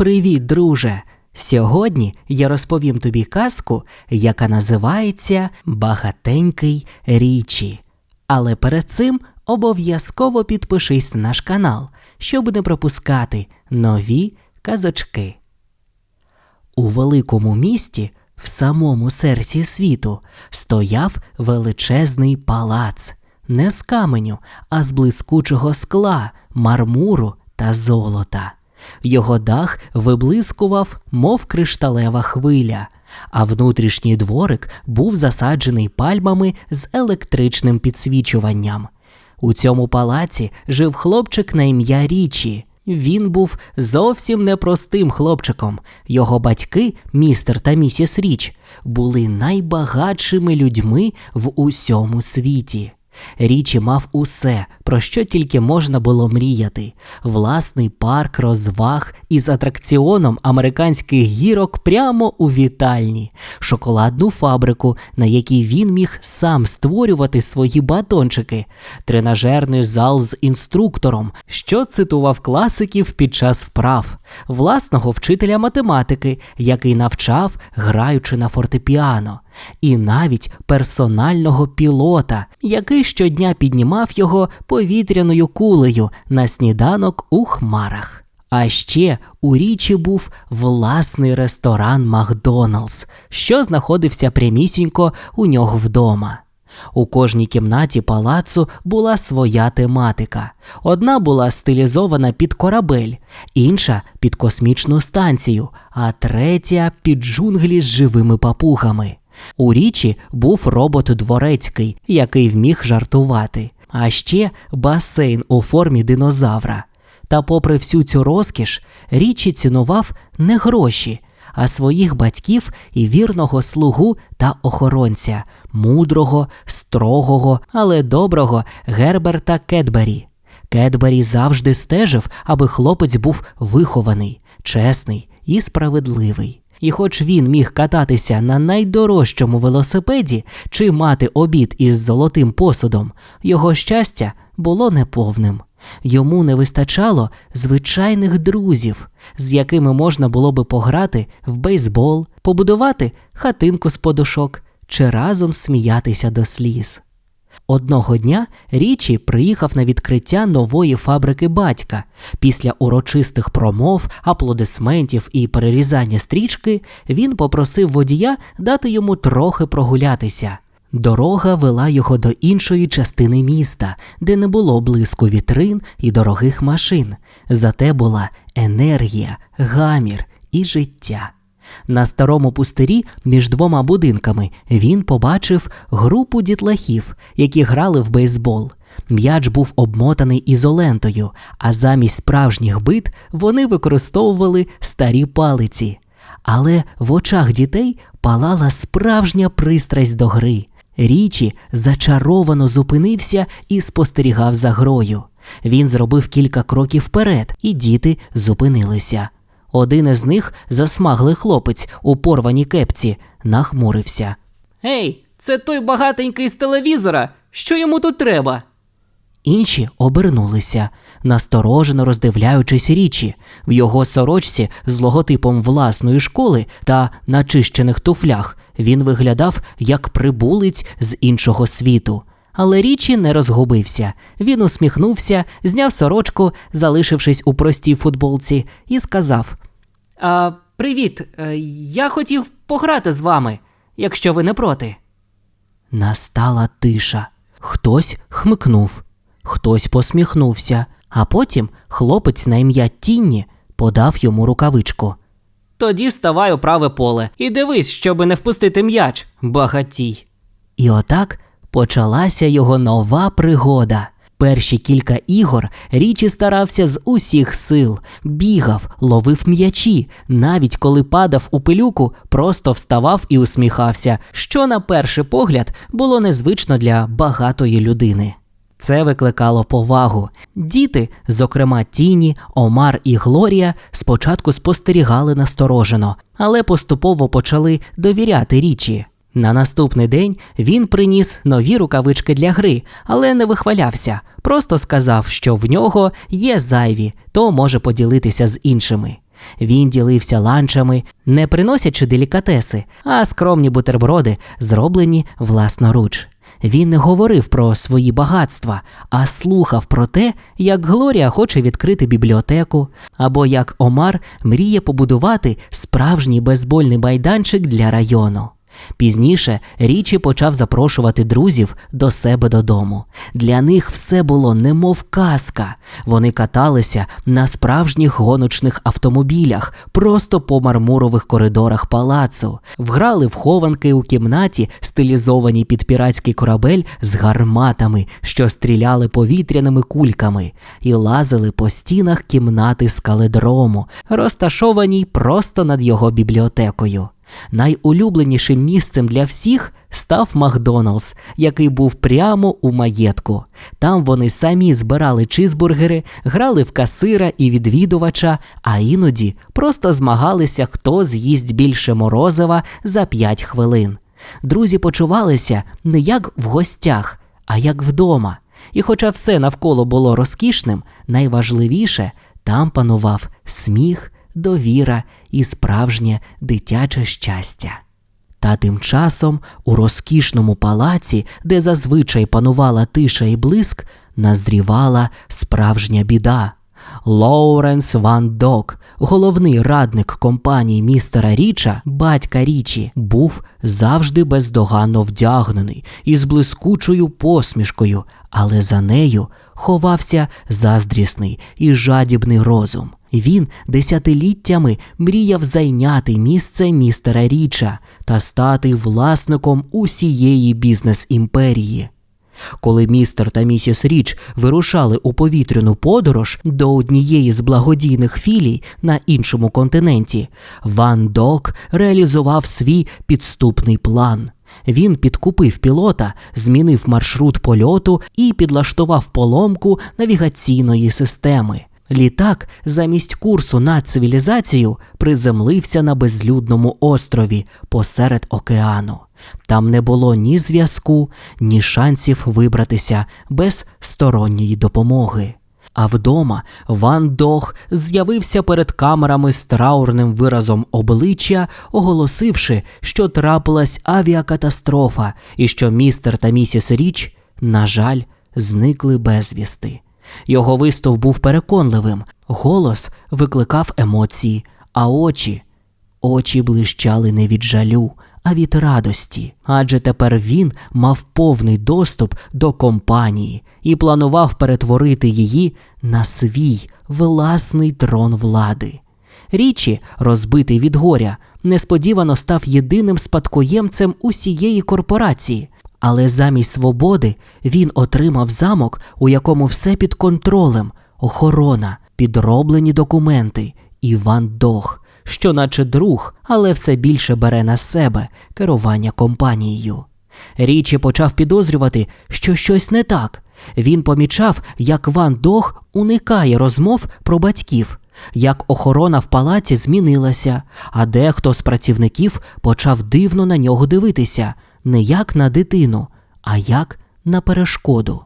Привіт, друже! Сьогодні я розповім тобі казку, яка називається Багатенький річі. Але перед цим обов'язково підпишись на наш канал, щоб не пропускати нові казочки. У великому місті, в самому серці світу, стояв величезний палац, не з каменю, а з блискучого скла, мармуру та золота. Його дах виблискував, мов кришталева хвиля, а внутрішній дворик був засаджений пальмами з електричним підсвічуванням. У цьому палаці жив хлопчик на ім'я Річі. Він був зовсім непростим хлопчиком. Його батьки, містер та місіс Річ, були найбагатшими людьми в усьому світі. Річі мав усе, про що тільки можна було мріяти: власний парк розваг із атракціоном американських гірок прямо у вітальні, шоколадну фабрику, на якій він міг сам створювати свої батончики, тренажерний зал з інструктором, що цитував класиків під час вправ, власного вчителя математики, який навчав, граючи на фортепіано і навіть персонального пілота, який щодня піднімав його повітряною кулею на сніданок у хмарах. А ще у річі був власний ресторан Макдоналдс, що знаходився прямісінько у нього вдома. У кожній кімнаті палацу була своя тематика. Одна була стилізована під корабель, інша під космічну станцію, а третя під джунглі з живими папугами. У річі був робот дворецький, який вміг жартувати, а ще басейн у формі динозавра. Та, попри всю цю розкіш, річі цінував не гроші, а своїх батьків і вірного слугу та охоронця, мудрого, строгого, але доброго Герберта Кетбері. Кетбері завжди стежив, аби хлопець був вихований, чесний і справедливий. І хоч він міг кататися на найдорожчому велосипеді чи мати обід із золотим посудом, його щастя було неповним. Йому не вистачало звичайних друзів, з якими можна було би пограти в бейсбол, побудувати хатинку з подушок чи разом сміятися до сліз. Одного дня Річі приїхав на відкриття нової фабрики батька. Після урочистих промов, аплодисментів і перерізання стрічки він попросив водія дати йому трохи прогулятися. Дорога вела його до іншої частини міста, де не було блиску вітрин і дорогих машин, зате була енергія, гамір і життя. На старому пустирі між двома будинками він побачив групу дітлахів, які грали в бейсбол. М'яч був обмотаний ізолентою, а замість справжніх бит вони використовували старі палиці. Але в очах дітей палала справжня пристрасть до гри. Річі зачаровано зупинився і спостерігав за грою. Він зробив кілька кроків вперед, і діти зупинилися. Один із них, засмаглий хлопець у порваній кепці, нахмурився. Гей, це той багатенький з телевізора. Що йому тут треба? Інші обернулися, насторожено роздивляючись річі. В його сорочці з логотипом власної школи та начищених туфлях він виглядав як прибулець з іншого світу. Але річі не розгубився. Він усміхнувся, зняв сорочку, залишившись у простій футболці, і сказав: а, Привіт, е, я хотів пограти з вами, якщо ви не проти. Настала тиша. Хтось хмикнув, хтось посміхнувся, а потім хлопець на ім'я Тінні подав йому рукавичку. Тоді ставай у праве поле і дивись, щоби не впустити м'яч, багатій. І отак почалася його нова пригода. Перші кілька ігор річі старався з усіх сил, бігав, ловив м'ячі, навіть коли падав у пилюку, просто вставав і усміхався, що на перший погляд було незвично для багатої людини. Це викликало повагу. Діти, зокрема Тіні, Омар і Глорія, спочатку спостерігали насторожено, але поступово почали довіряти річі. На наступний день він приніс нові рукавички для гри, але не вихвалявся, просто сказав, що в нього є зайві, то може поділитися з іншими. Він ділився ланчами, не приносячи делікатеси, а скромні бутерброди, зроблені власноруч. Він не говорив про свої багатства, а слухав про те, як Глорія хоче відкрити бібліотеку, або як Омар мріє побудувати справжній безбольний майданчик для району. Пізніше Річі почав запрошувати друзів до себе додому. Для них все було немов казка. Вони каталися на справжніх гоночних автомобілях, просто по мармурових коридорах палацу, вграли в хованки у кімнаті, стилізовані під піратський корабель з гарматами, що стріляли повітряними кульками, і лазили по стінах кімнати скаледрому, розташованій просто над його бібліотекою. Найулюбленішим місцем для всіх став Макдоналдс, який був прямо у маєтку. Там вони самі збирали чизбургери, грали в касира і відвідувача, а іноді просто змагалися, хто з'їсть більше морозива за 5 хвилин. Друзі почувалися не як в гостях, а як вдома. І хоча все навколо було розкішним, найважливіше там панував сміх довіра і справжнє дитяче щастя. Та тим часом у розкішному палаці, де зазвичай панувала тиша і блиск, назрівала справжня біда. Лоуренс Ван Док, головний радник компанії містера Річа, батька Річі, був завжди бездоганно вдягнений і з блискучою посмішкою, але за нею ховався заздрісний і жадібний розум. Він десятиліттями мріяв зайняти місце містера Річа та стати власником усієї бізнес-імперії. Коли містер та місіс Річ вирушали у повітряну подорож до однієї з благодійних філій на іншому континенті, Ван Док реалізував свій підступний план. Він підкупив пілота, змінив маршрут польоту і підлаштував поломку навігаційної системи. Літак замість курсу на цивілізацію приземлився на безлюдному острові посеред океану. Там не було ні зв'язку, ні шансів вибратися без сторонньої допомоги. А вдома Ван Дог з'явився перед камерами з траурним виразом обличчя, оголосивши, що трапилась авіакатастрофа і що містер та місіс Річ, на жаль, зникли безвісти. Його виступ був переконливим, голос викликав емоції, а очі очі блищали не від жалю, а від радості. Адже тепер він мав повний доступ до компанії і планував перетворити її на свій власний трон влади. Річі, розбитий від горя, несподівано став єдиним спадкоємцем усієї корпорації. Але замість свободи він отримав замок, у якому все під контролем, охорона, підроблені документи, Іван Дох, що, наче друг, але все більше бере на себе керування компанією. Річі почав підозрювати, що щось не так. Він помічав, як Ван Дох уникає розмов про батьків, як охорона в палаці змінилася, а дехто з працівників почав дивно на нього дивитися не як на дитину, а як на перешкоду.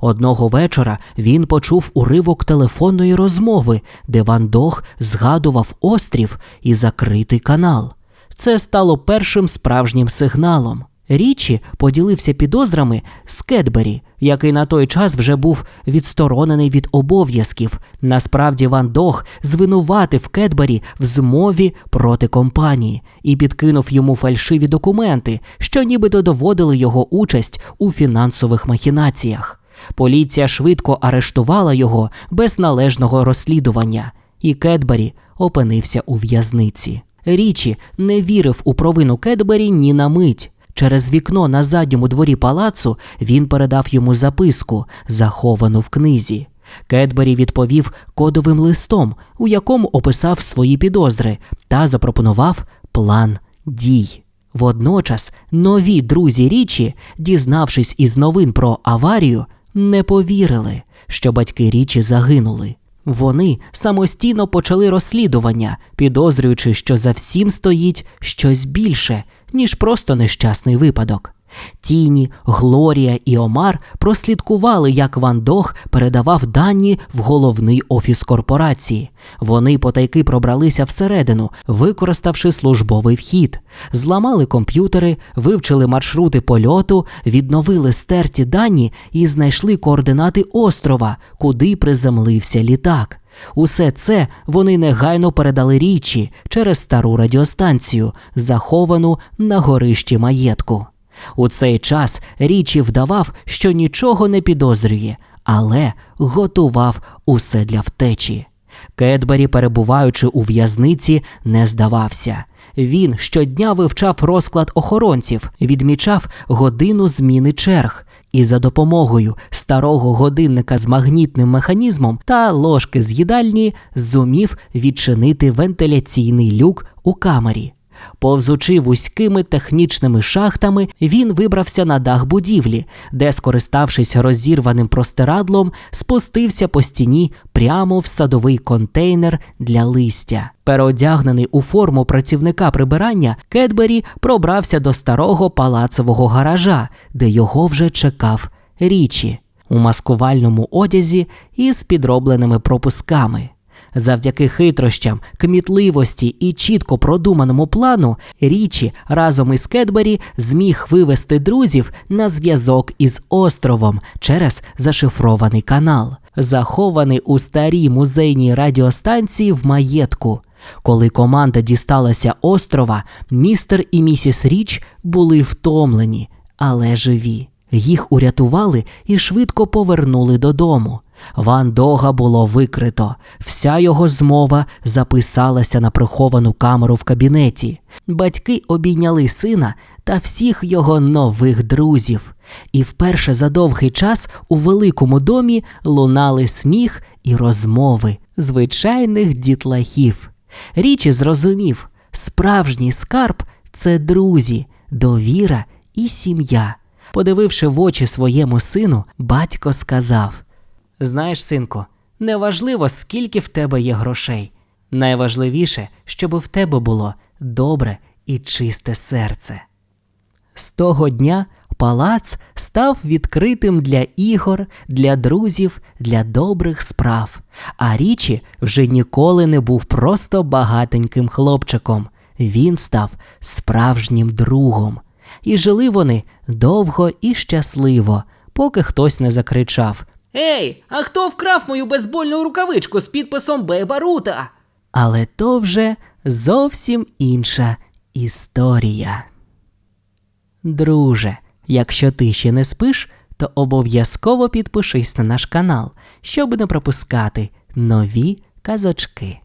Одного вечора він почув уривок телефонної розмови, де Ван Дог згадував острів і закритий канал. Це стало першим справжнім сигналом. Річі поділився підозрами з Кетбері, який на той час вже був відсторонений від обов'язків. Насправді Ван Дог звинуватив Кетбері в змові проти компанії і підкинув йому фальшиві документи, що нібито доводили його участь у фінансових махінаціях. Поліція швидко арештувала його без належного розслідування, і Кетбері опинився у в'язниці. Річі не вірив у провину Кетбері ні на мить. Через вікно на задньому дворі палацу він передав йому записку, заховану в книзі. Кетбері відповів кодовим листом, у якому описав свої підозри, та запропонував план дій. Водночас нові друзі річі, дізнавшись із новин про аварію, не повірили, що батьки річі загинули. Вони самостійно почали розслідування, підозрюючи, що за всім стоїть щось більше, ніж просто нещасний випадок. Тіні, Глорія і Омар прослідкували, як Ван Дог передавав дані в головний офіс корпорації. Вони потайки пробралися всередину, використавши службовий вхід, зламали комп'ютери, вивчили маршрути польоту, відновили стерті дані і знайшли координати острова, куди приземлився літак. Усе це вони негайно передали річі через стару радіостанцію, заховану на горищі маєтку. У цей час річі вдавав, що нічого не підозрює, але готував усе для втечі. Кетбері, перебуваючи у в'язниці, не здавався. Він щодня вивчав розклад охоронців, відмічав годину зміни черг, і за допомогою старого годинника з магнітним механізмом та ложки з їдальні зумів відчинити вентиляційний люк у камері. Повзучи вузькими технічними шахтами, він вибрався на дах будівлі, де, скориставшись розірваним простирадлом, спустився по стіні прямо в садовий контейнер для листя. Переодягнений у форму працівника прибирання, Кетбері пробрався до старого палацового гаража, де його вже чекав річі у маскувальному одязі із підробленими пропусками. Завдяки хитрощам, кмітливості і чітко продуманому плану, Річі разом із Кетбері зміг вивести друзів на зв'язок із островом через зашифрований канал, захований у старій музейній радіостанції в маєтку. Коли команда дісталася острова, містер і місіс Річ були втомлені, але живі. Їх урятували і швидко повернули додому. Ван Дога було викрито. Вся його змова записалася на приховану камеру в кабінеті. Батьки обійняли сина та всіх його нових друзів. І вперше за довгий час у великому домі лунали сміх і розмови звичайних дітлахів. Річі зрозумів, справжній скарб це друзі, довіра і сім'я. Подививши в очі своєму сину, батько сказав: Знаєш, синку, неважливо, скільки в тебе є грошей. Найважливіше, щоб в тебе було добре і чисте серце. З того дня палац став відкритим для ігор, для друзів, для добрих справ, а річі вже ніколи не був просто багатеньким хлопчиком. Він став справжнім другом. І жили вони довго і щасливо, поки хтось не закричав Ей, а хто вкрав мою безбольну рукавичку з підписом Бейбарута? Але то вже зовсім інша історія. Друже, якщо ти ще не спиш, то обов'язково підпишись на наш канал, щоб не пропускати нові казочки.